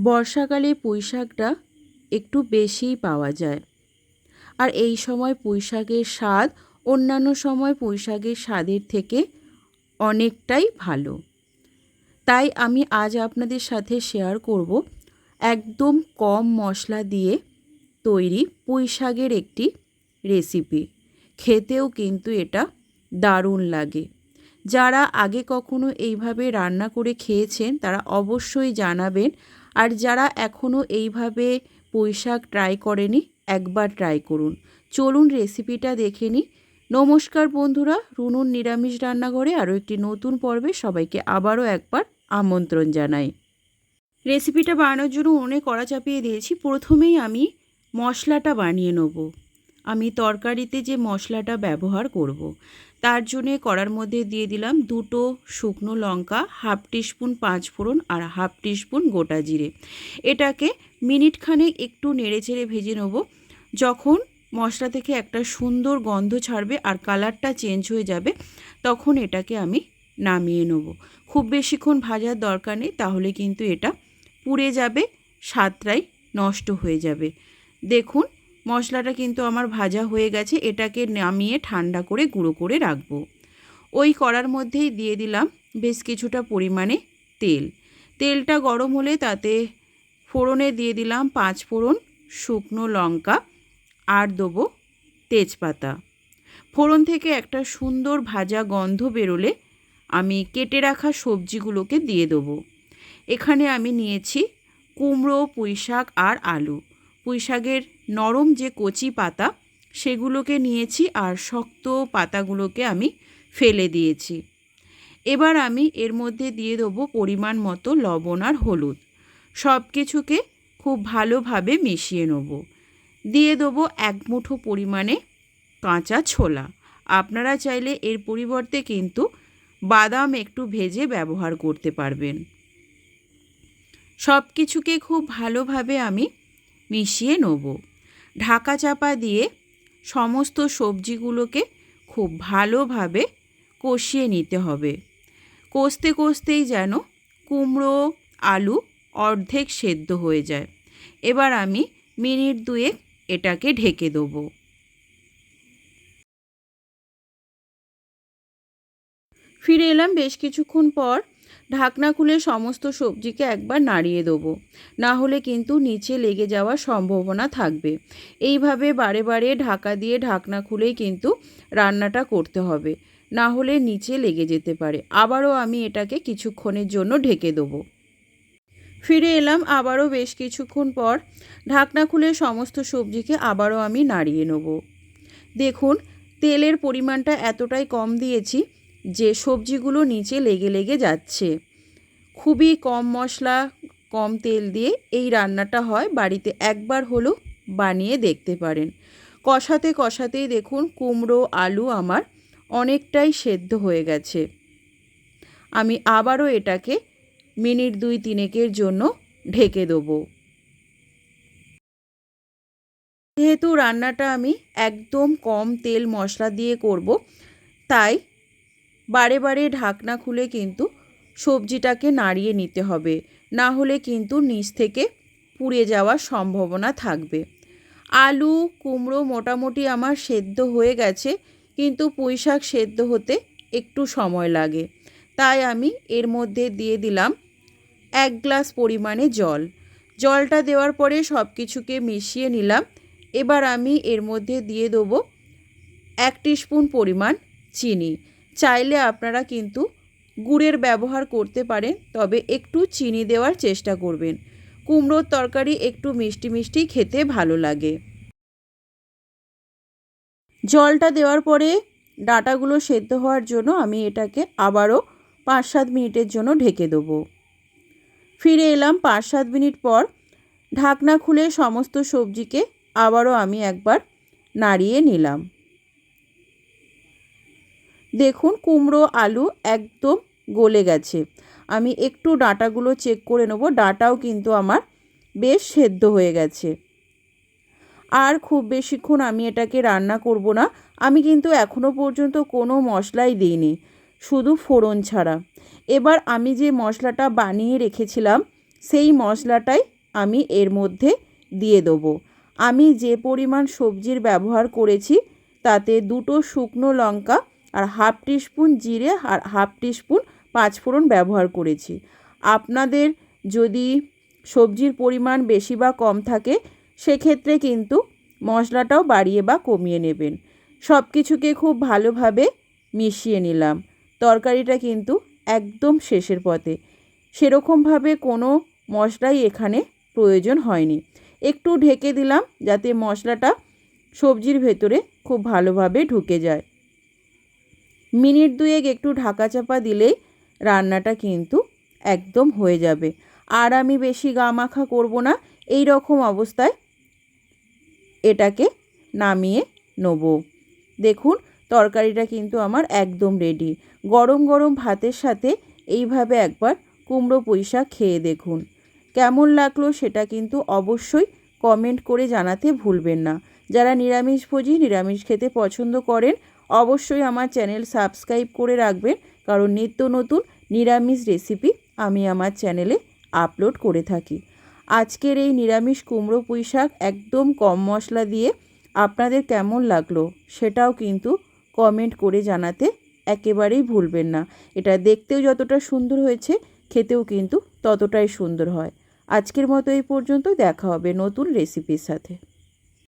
বর্ষাকালে পুঁই শাকটা একটু বেশিই পাওয়া যায়। আর এই সময় পুঁই শাকের স্বাদ অন্যান্য সময় পুঁই শাকের স্বাদের থেকে অনেকটাই ভালো। তাই আমি আজ আপনাদের সাথে শেয়ার করব একদম কম মশলা দিয়ে তৈরি পুঁই শাকের একটি রেসিপি খেতেও কিন্তু এটা দারুণ লাগে। যারা আগে কখনো এইভাবে রান্না করে খেয়েছেন তারা অবশ্যই জানাবেন আর যারা এখনও এইভাবে পুঁই শাক ট্রাই করেনি, একবার ট্রাই করুন। চলুন রেসিপিটা দেখে নিই। নমস্কার বন্ধুরা রুনুন নিরামিষ রান্নাঘরে আরও একটি নতুন পর্বে সবাইকে আবারও একবার আমন্ত্রণ জানাই। রেসিপিটা বানানোর জন্য উনুনে কড়া চাপিয়ে দিয়েছি। প্রথমেই আমি মশলাটা বানিয়ে নেব। আমি তরকারিতে যে মশলাটা ব্যবহার করব। তার জন্যে কড়ার মধ্যে দিয়ে দিলাম দুটো শুকনো লঙ্কা, হাফ টিস্পুন পাঁচ ফোড়ন আর হাফ টিস্পুন গোটা জিরে এটাকে মিনিটখানেক একটু নেড়েচেড়ে ভেজে নেব, যখন মশলা থেকে একটা সুন্দর গন্ধ ছাড়বে আর কালারটা চেঞ্জ হয়ে যাবে, তখন এটাকে আমি নামিয়ে নেব খুব বেশিক্ষণ ভাজার দরকার নেই, তাহলে কিন্তু এটা পুড়ে যাবে, স্বাদটাই নষ্ট হয়ে যাবে দেখুন মশলাটা কিন্তু আমার ভাজা হয়ে গেছে, এটাকে নামিয়ে ঠান্ডা করে গুঁড়ো করে রাখব। ওই কড়ার মধ্যেই দিয়ে দিলাম বেশ কিছুটা পরিমাণে তেল। তেলটা গরম হলে তাতে ফোড়নে দিয়ে দিলাম পাঁচ ফোড়ন শুকনো লঙ্কা আর দেবো তেজপাতা। ফোড়ন থেকে একটা সুন্দর ভাজা গন্ধ বেরোলে আমি কেটে রাখা সবজিগুলোকে দিয়ে দেবো। এখানে আমি নিয়েছি কুমড়ো পুঁই শাক আর আলু। পুঁই শাকের নরম যে কচি পাতা, সেগুলোকে নিয়েছি আর শক্ত পাতাগুলোকে আমি ফেলে দিয়েছি। এবার আমি এর মধ্যে দিয়ে দেবো পরিমাণ মতো লবণ আর হলুদ। সব কিছুকে খুব ভালোভাবে মিশিয়ে নেব। দিয়ে দেবো এক মুঠো পরিমাণে কাঁচা ছোলা। আপনারা চাইলে এর পরিবর্তে কিন্তু বাদাম একটু ভেজে ব্যবহার করতে পারবেন। সব কিছুকে খুব ভালোভাবে আমি মিশিয়ে নেব। ঢাকা চাপা দিয়ে সমস্ত সবজিগুলোকে খুব ভালোভাবে কষিয়ে নিতে হবে। কষতে কষতেই যেন কুমড়ো, আলু অর্ধেক সেদ্ধ হয়ে যায়। এবার আমি মিনিট দুয়েক এটাকে ঢেকে দেবো। ফিরে এলাম বেশ কিছুক্ষণ পর ঢাকনা খুলে সমস্ত সবজিকে একবার নাড়িয়ে দেবো। না হলে কিন্তু নিচে লেগে যাওয়ার সম্ভাবনা থাকবে। এইভাবে বারে বারে ঢাকা দিয়ে ঢাকনা খুলেই কিন্তু রান্নাটা করতে হবে। না হলে নিচে লেগে যেতে পারে। আবারও আমি এটাকে কিছুক্ষণের জন্য ঢেকে দেবো। ফিরে এলাম আবারও বেশ কিছুক্ষণ পর ঢাকনা খুলে সমস্ত সবজিকে আবারও আমি নাড়িয়ে নেব। দেখুন, তেলের পরিমাণটা এতটাই কম দিয়েছি যে সবজিগুলো নিচে লেগে লেগে যাচ্ছে। খুবই কম মশলা, কম তেল দিয়ে এই রান্নাটা হয়। বাড়িতে একবার হলেও বানিয়ে দেখতে পারেন। কষাতে কষাতেই দেখুন কুমড়ো, আলু আমার অনেকটাই সেদ্ধ হয়ে গেছে। আমি আবারও এটাকে মিনিট দুই তিনেকের জন্য ঢেকে দেবো। যেহেতু রান্নাটা আমি একদম কম তেল মশলা দিয়ে করব, তাই বারে বারে ঢাকনা খুলে কিন্তু সবজিটাকে নাড়িয়ে নিতে হবে। না হলে কিন্তু নিচ থেকে পুড়ে যাওয়ার সম্ভাবনা থাকবে। আলু, কুমড়ো মোটামুটি আমার সেদ্ধ হয়ে গেছে, কিন্তু পুঁই শাক সেদ্ধ হতে একটু সময় লাগে। তাই আমি এর মধ্যে দিয়ে দিলাম এক গ্লাস পরিমাণে জল। জলটা দেওয়ার পরে সব কিছুকে মিশিয়ে নিলাম। এবার আমি এর মধ্যে দিয়ে দেবো এক স্পুন পরিমাণ চিনি। চাইলে আপনারা কিন্তু গুড়ের ব্যবহার করতে পারেন, তবে একটু চিনি দেওয়ার চেষ্টা করবেন। কুমড়োর তরকারি একটু মিষ্টি মিষ্টি খেতে ভালো লাগে। জলটা দেওয়ার পরে ডাটাগুলো সেদ্ধ হওয়ার জন্য আমি এটাকে আবারও পাঁচ সাত মিনিটের জন্য ঢেকে দেবো। ফিরে এলাম পাঁচ সাত মিনিট পর ঢাকনা খুলে সমস্ত সবজিকে আবারও আমি একবার নাড়িয়ে নিলাম। দেখুন, কুমড়ো, আলু একদম গলে গেছে। আমি একটু ডাঁটাগুলো চেক করে নেব, ডাঁটাও কিন্তু আমার বেশ সেদ্ধ হয়ে গেছে। আর খুব বেশিক্ষণ আমি এটাকে রান্না করব না। আমি কিন্তু এখনও পর্যন্ত কোনো মশলাই দিইনি, শুধু ফোড়ন ছাড়া। এবার আমি যে মশলাটা বানিয়ে রেখেছিলাম, সেই মশলাটাই আমি এর মধ্যে দিয়ে দেবো। আমি যে পরিমাণ সবজির ব্যবহার করেছি, তাতে দুটো শুকনো লঙ্কা আর হাফ টিস্পুন জিরে আর হাফ টিস্পুন পাঁচফোড়ন ব্যবহার করেছি। আপনাদের যদি সবজির পরিমাণ বেশি বা কম থাকে, সেক্ষেত্রে কিন্তু মশলাটাও বাড়িয়ে বা কমিয়ে নেবেন। সব কিছুকে খুব ভালোভাবে মিশিয়ে নিলাম। তরকারিটা কিন্তু একদম শেষের পথে। সেরকমভাবে কোনো মশলাই এখানে প্রয়োজন হয়নি। একটু ঢেকে দিলাম যাতে মশলাটা সবজির ভেতরে খুব ভালোভাবে ঢুকে যায়। মিনিট দুয়েক একটু ঢাকা চাপা দিলেই রান্নাটা কিন্তু একদম হয়ে যাবে। আর আমি বেশি গা মাখা করব না, এই রকম অবস্থায় এটাকে নামিয়ে নেব। দেখুন, তরকারিটা কিন্তু আমার একদম রেডি গরম গরম ভাতের সাথে এইভাবে একবার কুমড়ো শাক খেয়ে দেখুন। কেমন লাগল সেটা কিন্তু অবশ্যই কমেন্ট করে জানাতে ভুলবেন না। যারা নিরামিষভোজী, নিরামিষ খেতে পছন্দ করেন অবশ্যই আমার চ্যানেল সাবস্ক্রাইব করে রাখবেন, কারণ নিত্য নতুন নিরামিষ রেসিপি আমি আমার চ্যানেলে আপলোড করে থাকি। আজকের এই নিরামিষ কুমড়ো পুঁই শাক একদম কম মশলা দিয়ে আপনাদের কেমন লাগল সেটাও কিন্তু কমেন্ট করে জানাতে একেবারেই ভুলবেন না। এটা দেখতেও যতটা সুন্দর হয়েছে, খেতেও কিন্তু ততটাই সুন্দর হয়। আজকের মতো এই পর্যন্ত দেখা হবে নতুন রেসিপির সাথে।